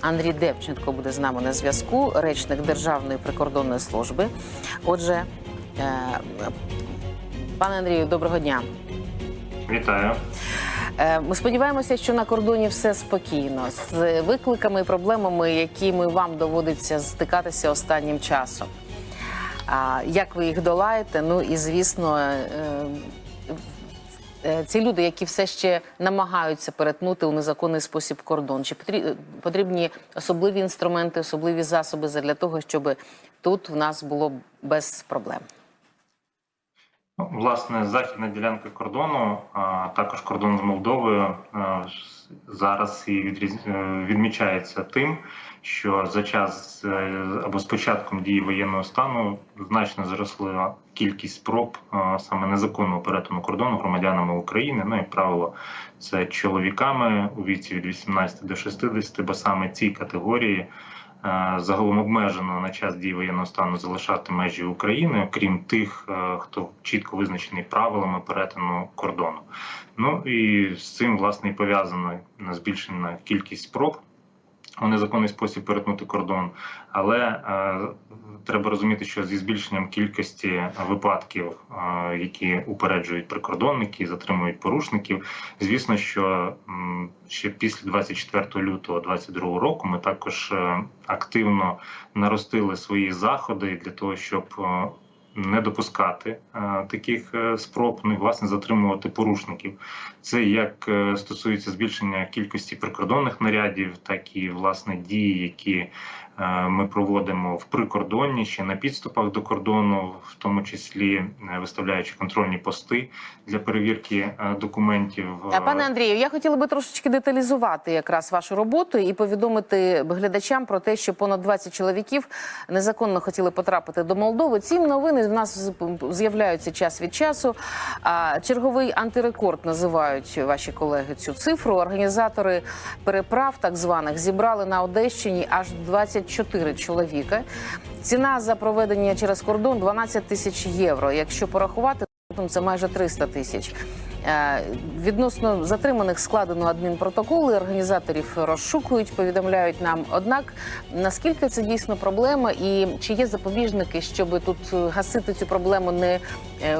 Андрій Депченко буде з нами на зв'язку, речник Державної прикордонної служби. Отже, е, пане Андрію, доброго дня. Вітаю. Е, Ми сподіваємося, що на кордоні все спокійно з викликами і проблемами, якими вам доводиться стикатися останнім часом. Як ви їх долаєте? Ну і звісно, е, ці люди, які все ще намагаються перетнути у незаконний спосіб кордон, чи потрі- потрібні особливі інструменти, особливі засоби для того, щоб тут в нас було без проблем? Ну, Власне, західна ділянка кордону, а також кордон з Молдовою, зараз і е, відмічається тим, що за час е, або з початком дії воєнного стану значно зросла кількість спроб саме незаконного перетину кордону громадянами України. Ну, як правило, це чоловіками у віці від 18 до 60, бо саме ці категорії. е, Загалом обмежено на час дії воєнного стану залишати межі України, окрім тих, е, хто чітко визначений правилами перетину кордону. Ну і з цим власне і пов'язана збільшена кількість спроб у незаконний спосіб перетнути кордон. Але е, треба розуміти, що зі збільшенням кількості випадків, е, які упереджують прикордонники, затримують порушників, звісно, що м, ще після 24 лютого 2022 року ми також е, активно наростили свої заходи для того, щоб е, не допускати е, таких е, спроб, ну і власне затримувати порушників. Це як е, стосується збільшення кількості прикордонних нарядів, так і власне дії, які ми проводимо в прикордонні ще на підступах до кордону, в тому числі е, виставляючи контрольні пости для перевірки е, документів. Е, Пане Андрію, я хотіла би трошечки деталізувати якраз вашу роботу і повідомити глядачам про те, що понад 20 чоловіків незаконно хотіли потрапити до Молдови. Ці новини в нас з'являються час від часу. Черговий антирекорд називають ваші колеги цю цифру. Організатори переправ так званих зібрали на Одещині аж 24 чоловіка. Ціна за проведення через кордон 12 тисяч євро. Якщо порахувати, це майже 300 тисяч. Е, Відносно затриманих складено адмінпротоколи, організаторів розшукують, повідомляють нам. Однак наскільки це дійсно проблема, і чи є запобіжники, щоб тут гасити цю проблему не е, е,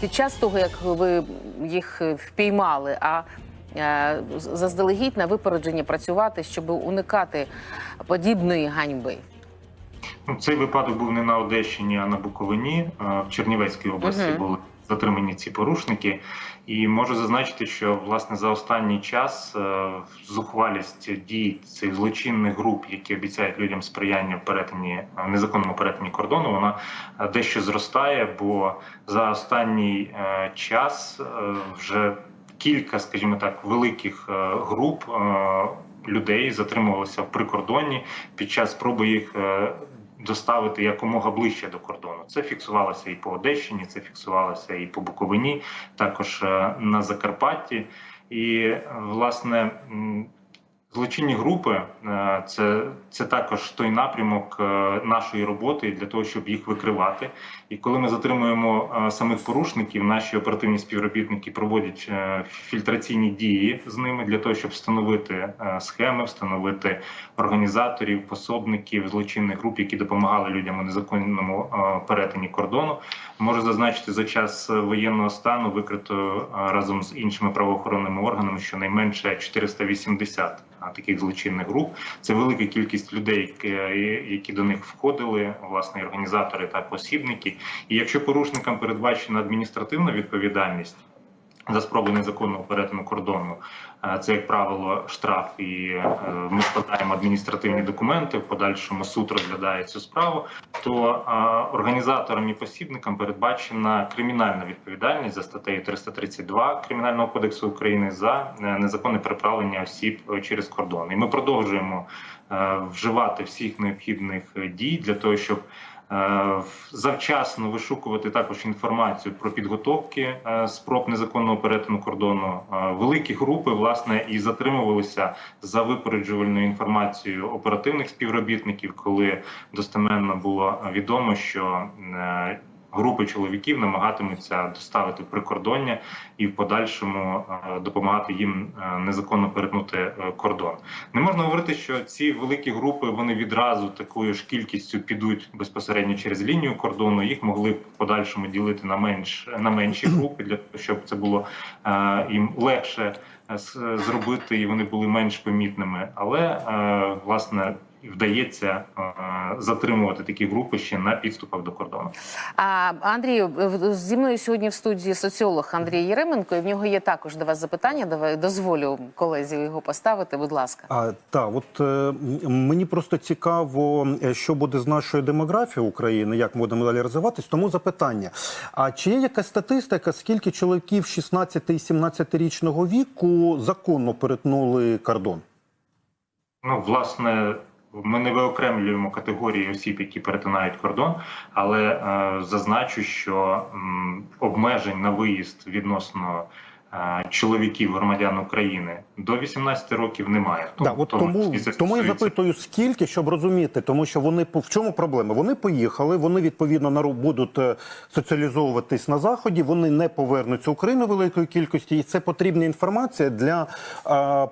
під час того, як ви їх впіймали, а заздалегідь на випередження працювати, щоб уникати подібної ганьби? Ну, Цей випадок був не на Одещині, а на Буковині. Е, В Чернівецькій області Мгм. були затримані ці порушники. І можу зазначити, що власне за останній час е, зухвалість дій цих злочинних груп, які обіцяють людям сприяння в перетині е, незаконному перетині кордону, вона е, дещо зростає, бо за останній е, час е, вже кілька, скажімо так, великих е, груп. е, Людей затримувалися в прикордонні під час спроби їх е, доставити якомога ближче до кордону. Це фіксувалося і по Одещині, це фіксувалося і по Буковині, також на Закарпатті. І власне злочинні групи е, це, це також той напрямок е, нашої роботи для того, щоб їх викривати. І коли ми затримуємо е, самих порушників, наші оперативні співробітники проводять фільтраційні дії з ними для того, щоб встановити схеми, встановити організаторів, пособників злочинних груп, які допомагали людям у незаконному перетині кордону. Можу зазначити за час воєнного стану викрито е, разом з іншими правоохоронними органами щонайменше 480 е, таких злочинних груп. Це велика кількість людей, які- які до них входили, власне, організатори та посібники. І якщо порушникам передбачена адміністративна відповідальність. За спробу незаконного перетину кордону Е, це як правило штраф, і е, ми складаємо адміністративні документи. В подальшому суд розглядає цю справу. То е, організаторам і посібникам передбачена кримінальна відповідальність за статтею 332 кримінального кодексу України за незаконне переправлення осіб через кордон. І ми продовжуємо вживати всіх необхідних дій для того, щоб завчасно вишукувати також інформацію про підготовки е, спроб незаконного перетину кордону. Е, Великі групи власне і затримувалися за випереджувальною інформацією оперативних співробітників, коли достеменно було відомо, що е, групи чоловіків намагатимуться доставити прикордоння і в подальшому е, допомагати їм е, незаконно перетнути е, кордон. Не можна говорити, що ці великі групи вони відразу такою ж кількістю підуть безпосередньо через лінію кордону. Їх могли б в подальшому ділити на менш на менші групи для того, щоб це було їм легше зробити, і вони були менш помітними. Але власне вдається е, затримувати такі групи ще на підступах до кордону. А Андрію, зі мною сьогодні в студії соціолог Андрій Єременко, і в нього є також до вас запитання. Давай дозволю колезі його поставити. Будь ласка. А, так, от е, мені просто цікаво, е, що буде з нашою демографією України, як ми будемо далі розвиватись. Тому запитання: а чи є якась статистика, скільки чоловіків 16 і 17 річного віку законно перетнули кордон? Ну, власне, ми не виокремлюємо категорії осіб, які перетинають кордон, але е, зазначу, що м, обмежень на виїзд відносно е, чоловіків громадян України до 18 років немає. Да, от тому, це тому я запитую, скільки, щоб розуміти, тому що вони в чому проблема? Вони поїхали, вони відповідно на будуть е, соціалізовуватись на заході. Вони не повернуться в Україну великої кількості, і це потрібна інформація для е,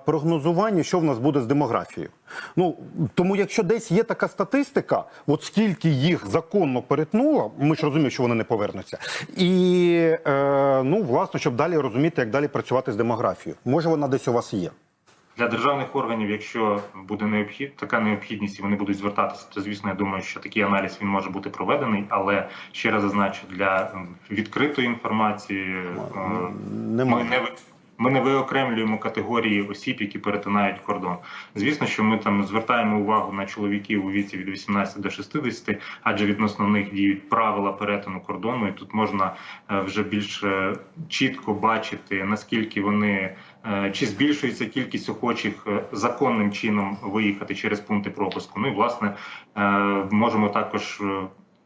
прогнозування, що в нас буде з демографією. Ну тому, якщо десь є така статистика, от скільки їх законно перетнуло, ми ж розуміємо, що вони не повернуться, і е, ну власне, щоб далі розуміти, як далі працювати з демографією. Може, вона десь у вас є. Для державних органів, якщо буде необхід, така необхідність, і вони будуть звертатися, то звісно, я думаю, що такий аналіз він може бути проведений. Але ще раз зазначу, для відкритої інформації е, ми не ми не виокремлюємо категорії осіб, які перетинають кордон. Звісно, що ми там звертаємо увагу на чоловіків у віці від 18 до 60, адже відносно них діють правила перетину кордону, і тут можна е, вже більш е, чітко бачити наскільки вони е, чи збільшується кількість охочих законним чином виїхати через пункти пропуску. Ну і власне можемо також.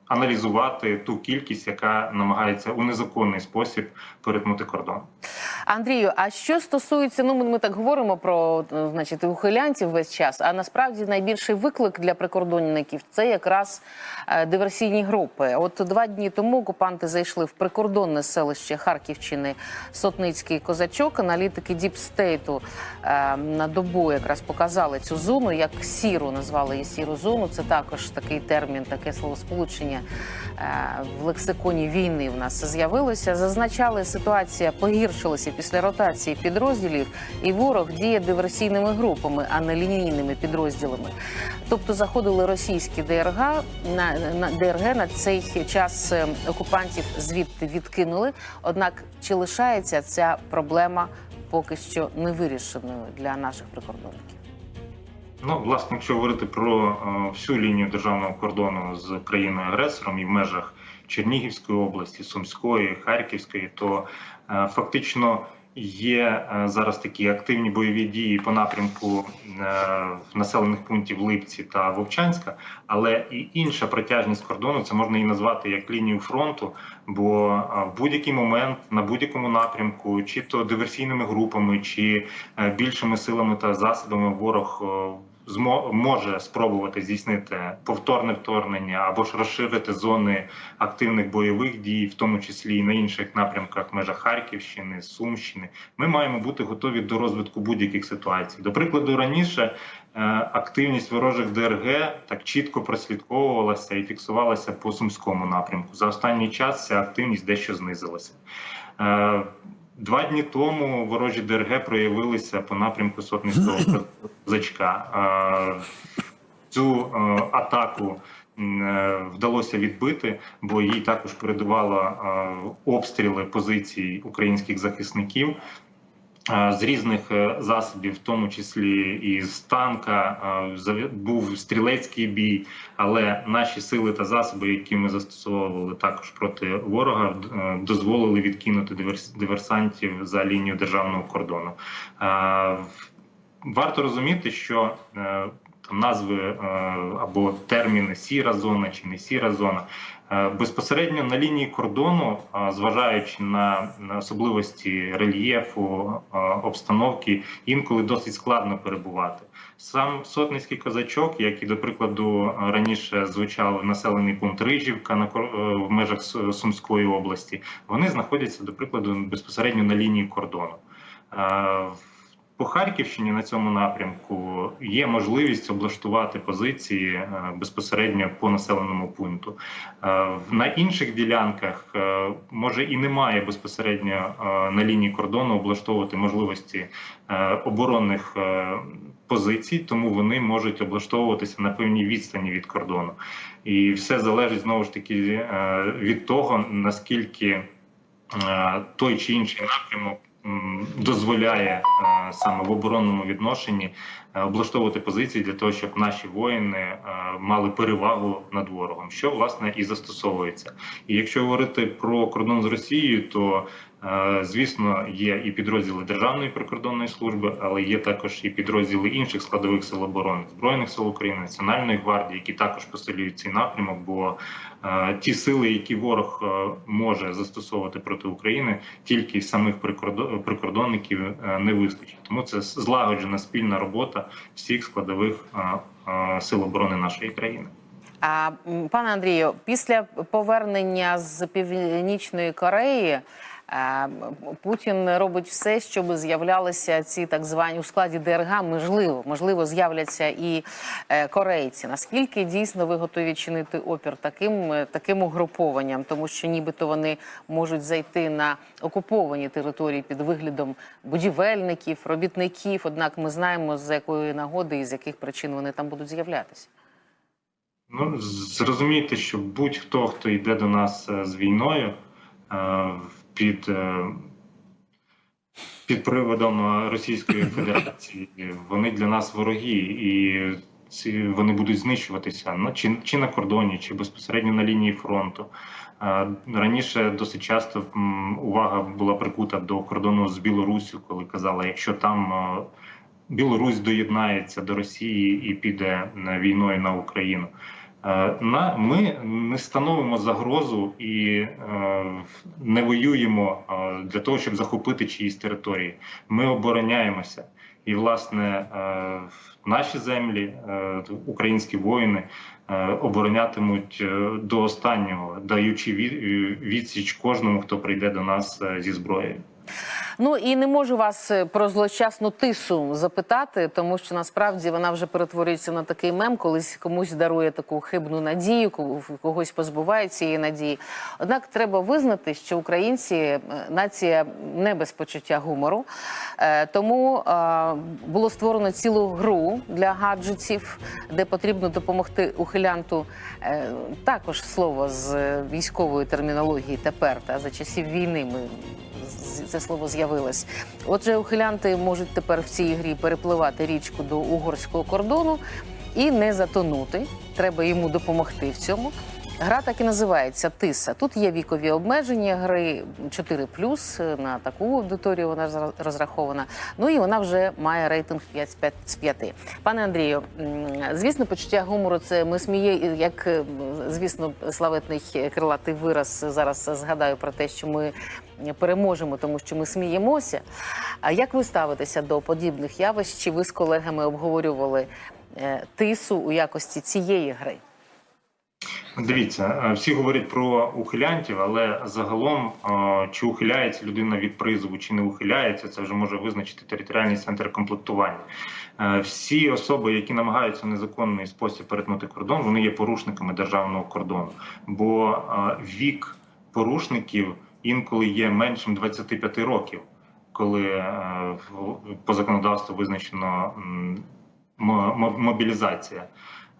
Аналізувати ту кількість, яка намагається у незаконний спосіб перетнути кордон. Андрію, а що стосується, ну ми, так говоримо про значить ухилянців весь час. А насправді найбільший виклик для прикордонників це якраз е, диверсійні групи. От два дні тому окупанти зайшли в прикордонне селище Харківщини Сотницький козачок. Аналітики Діпстейту е, на добу якраз показали цю зону, як сіру назвали її сіру зону. Це також такий термін, таке словосполучення в лексиконі війни в нас з'явилося. Зазначали, ситуація погіршилася після ротації підрозділів, і ворог діє диверсійними групами, а не лінійними підрозділами. Тобто заходили російські ДРГ на, на ДРГ на цей час е, окупантів звідти відкинули. Однак чи лишається ця проблема поки що не вирішеною для наших прикордонників? Ну, власне, якщо говорити про е, всю лінію державного кордону з країною агресором і в межах Чернігівської області, Сумської, Харківської, то е, фактично є е, зараз такі активні бойові дії по напрямку е, населених пунктів Липці та Вовчанська, але і інша протяжність кордону це можна і назвати як лінію фронту. Бо в будь-який момент на будь-якому напрямку, чи то диверсійними групами, чи більшими силами та засобами ворог. Е, може спробувати здійснити повторне вторгнення або ж розширити зони активних бойових дій, в тому числі і на інших напрямках в межах Харківщини, Сумщини. Ми маємо бути готові до розвитку будь-яких ситуацій. До прикладу, раніше е, активність ворожих ДРГ так чітко прослідковувалася і фіксувалася по сумському напрямку. За останній час ця активність дещо знизилася. Два дні тому ворожі ДРГ проявилися по напрямку Сотницького козачка. Е, Цю атаку е, вдалося відбити, бо їй також передавало е, обстріли позицій українських захисників. З різних е, засобів, в тому числі і з танка, був стрілецький бій, але наші сили та засоби, які ми застосовували також проти ворога, е, дозволили відкинути диверсантів за лінію державного кордону. Варто розуміти, що е, там назви або терміни сіра зона чи не сіра зона. Е, Безпосередньо на лінії кордону, е, зважаючи на особливості рельєфу, е, обстановки, інколи досить складно перебувати. Сам сотницький козачок, як і до прикладу раніше звучав населений пункт Рижівка на в межах Сумської області, вони знаходяться до прикладу безпосередньо на лінії кордону. По Харківщині на цьому напрямку є можливість облаштувати позиції е, безпосередньо по населеному пункту. Е, На інших ділянках е, може і немає безпосередньо на лінії кордону облаштовувати можливості оборонних позицій, тому вони можуть облаштовуватися на певній відстані від кордону. І все залежить знову ж таки від того, наскільки той чи інший напрямок дозволяє е, саме в оборонному відношенні е, облаштовувати позиції для того, щоб наші воїни е, мали перевагу над ворогом, що власне і застосовується. І якщо говорити про кордон з Росією, то звісно є і підрозділи Державної прикордонної служби, але є також і підрозділи інших складових сил оборони збройних сил України, Національної гвардії, які також посилюють цей напрямок. Бо е, ті сили, які ворог е, може застосовувати проти України, тільки самих прикордо- прикордонників е, не вистачить. Тому це злагоджена спільна робота всіх складових е, е, сил оборони нашої країни. А пане Андрію, після повернення з Північної Кореї. Путін робить все, щоб з'являлися ці так звані у складі ДРГ. Можливо, можливо, з'являться і е, корейці. Наскільки дійсно ви готові чинити опір таким е, таким угрупованням, тому що нібито вони можуть зайти на окуповані території під виглядом будівельників, робітників. Однак ми знаємо з якої нагоди і з яких причин вони там будуть з'являтися. Ну зрозумійте, що будь-хто, хто йде до нас е, з війною під, е, під приводом Російської Федерації, вони для нас вороги, і ці вони будуть знищуватися на чи, чи на кордоні, чи безпосередньо на лінії фронту. Е, Раніше досить часто увага була прикута до кордону з Білоруссю, коли казали, якщо там е, Білорусь доєднається до Росії і піде війною на Україну. Е, ми не становимо загрозу і е, не воюємо е, для того, щоб захопити чиїсь території. Ми обороняємося, і власне наші землі, українські воїни оборонятимуть до останнього, даючи відсіч кожному, хто прийде до нас зі зброєю. Ну і не можу вас е, про злощасну тису запитати, тому що насправді вона вже перетворюється на такий мем, колись комусь дарує таку хибну надію, кого- когось позбуває цієї надії. Однак треба визнати, що українці е, нація не без почуття гумору. Е, Тому було створено цілу гру для гаджетів, де потрібно допомогти ухилянту. Також слово з військової термінології тепер та за часів війни ми це слово з'явилось. Отже, ухилянти можуть тепер в цій грі перепливати річку до угорського кордону і не затонути. Треба йому допомогти в цьому. Гра так і називається Тиса. Тут є вікові обмеження гри 4 на таку аудиторію вона роз- розрахована. Ну і вона вже має рейтинг 5 з 5 з 5. Пане Андрію, звісно, почуття гумору це ми сміє, як звісно, славетний крилатий вираз зараз згадаю про те, що ми переможемо, тому що ми сміємося. А як ви ставитеся до подібних явищ? Чи ви з колегами обговорювали е, тису у якості цієї гри? Дивіться, е, всі говорять про ухилянтів, але загалом е, чи ухиляється людина від призову, чи не ухиляється, це вже може визначити територіальний центр комплектування. Всі особи, які намагаються в незаконний спосіб перетнути кордон, вони є порушниками державного кордону, бо вік порушників інколи є меншим 25 років, коли е, по законодавству визначено мобілізація.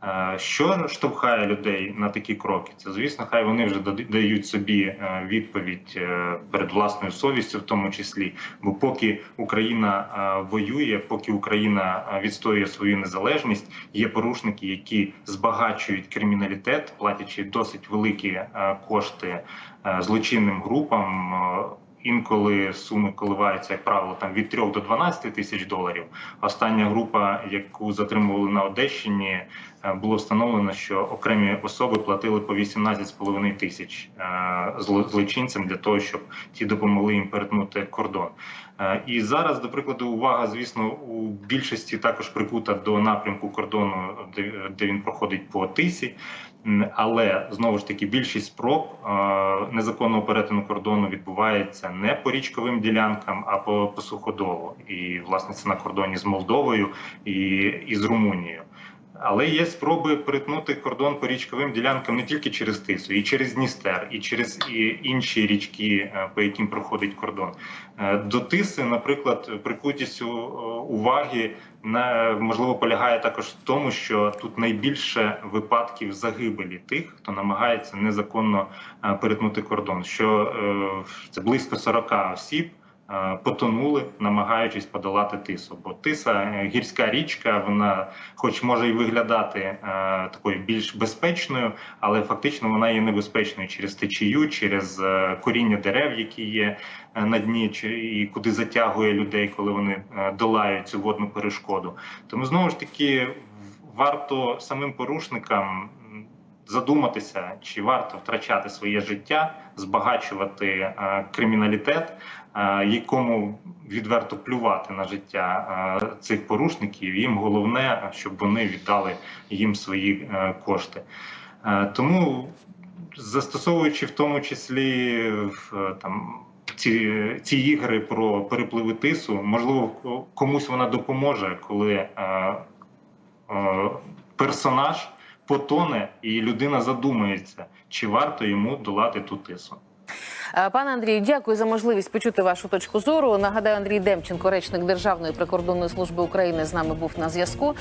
Е, Що штовхає людей на такі кроки? Це звісно, хай вони вже дають- собі е, відповідь е, перед власною совістю, в тому числі. Бо поки Україна воює, поки Україна відстоює свою незалежність, є порушники, які збагачують криміналітет, платячи досить великі кошти злочинним групам. Інколи суми коливаються, як правило, там від 3 до 12 тисяч доларів. Остання група, яку затримували на Одещині, е, було встановлено, що окремі особи платили по 18,5 тисяч е, зло- злочинцям для того, щоб ті допомогли їм перетнути кордон. Е, І зараз, до прикладу, увага, звісно, у більшості також прикута до напрямку кордону, де він проходить по тисі. Але знову ж таки більшість спроб незаконного перетину кордону відбувається не по річковим ділянкам, а по, по суходолу. І власне це на кордоні з Молдовою і, і з Румунією. Але є спроби перетнути кордон по річковим ділянкам не тільки через Тису, і через Дністер, і через інші річки, е, по яким проходить кордон. Е, До Тиси, наприклад, прикутістю е, уваги на можливо полягає також в тому, що тут найбільше випадків загибелі тих, хто намагається незаконно перетнути кордон. Що це близько 40 осіб. Е, Потонули, намагаючись подолати тису. Бо тиса е, гірська річка, вона, хоч може і виглядати е, такою більш безпечною, але фактично вона є небезпечною через течію, через коріння дерев, які є на дні, і куди затягує людей, коли вони долають цю водну перешкоду. Тому знову ж таки варто самим порушникам задуматися, чи варто втрачати своє життя, збагачувати е, криміналітет, якому відверто плювати на життя е, цих порушників. Їм головне, щоб вони віддали їм свої е, кошти. Е, Тому застосовуючи в тому числі там. Ці, ці ігри про перепливи тису, можливо, комусь вона допоможе, коли е, е, персонаж потоне і людина задумається, чи варто йому долати ту тису. Е, Пане Андрію, дякую за можливість почути вашу точку зору. Нагадаю, Андрій Демченко, речник Державної прикордонної служби України, з нами був на зв'язку.